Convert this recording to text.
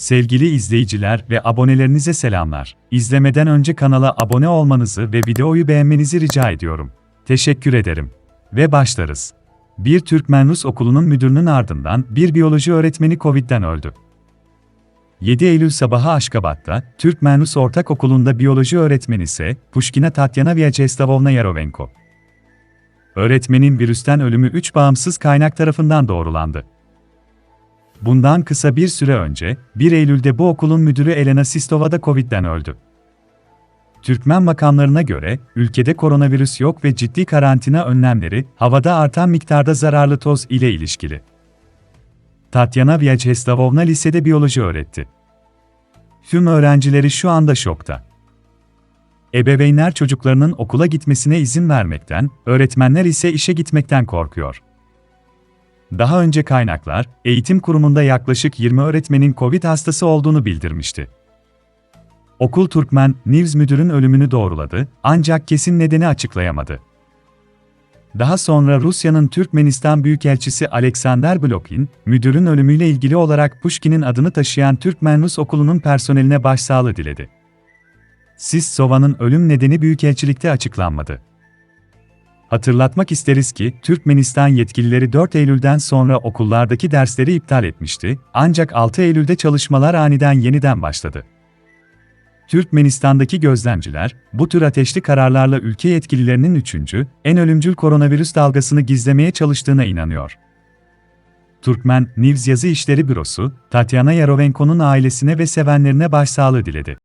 Sevgili izleyiciler ve abonelerinize selamlar. İzlemeden önce kanala abone olmanızı ve videoyu beğenmenizi rica ediyorum. Teşekkür ederim. Ve başlarız. Bir Türkmen-Rus okulunun müdürünün ardından bir biyoloji öğretmeni Covid'den öldü. 7 Eylül sabahı Aşkabat'ta, Türkmen-Rus Ortak Okulu'nda biyoloji öğretmeni ise Pushkina Tatyana Vyacheslamovna Yarovenko. Öğretmenin virüsten ölümü 3 bağımsız kaynak tarafından doğrulandı. Bundan kısa bir süre önce, 1 Eylül'de bu okulun müdürü Elena Sistova da Covid'den öldü. Türkmen makamlarına göre, ülkede koronavirüs yok ve ciddi karantina önlemleri, havada artan miktarda zararlı toz ile ilişkili. Tatyana Vyacheslavovna lisede biyoloji öğretti. Tüm öğrencileri şu anda şokta. Ebeveynler çocuklarının okula gitmesine izin vermekten, öğretmenler ise işe gitmekten korkuyor. Daha önce kaynaklar, eğitim kurumunda yaklaşık 20 öğretmenin Covid hastası olduğunu bildirmişti. Okul Türkmen, News müdürün ölümünü doğruladı, ancak kesin nedeni açıklayamadı. Daha sonra Rusya'nın Türkmenistan Büyükelçisi Alexander Blokin, müdürün ölümüyle ilgili olarak Pushkin'in adını taşıyan Türkmen Rus okulunun personeline başsağlığı diledi. Sissova'nın ölüm nedeni Büyükelçilikte açıklanmadı. Hatırlatmak isteriz ki, Türkmenistan yetkilileri 4 Eylül'den sonra okullardaki dersleri iptal etmişti, ancak 6 Eylül'de çalışmalar aniden yeniden başladı. Türkmenistan'daki gözlemciler, bu tür ateşli kararlarla ülke yetkililerinin üçüncü, en ölümcül koronavirüs dalgasını gizlemeye çalıştığına inanıyor. Türkmen News yazı işleri bürosu, Tatyana Yarovenko'nun ailesine ve sevenlerine başsağlığı diledi.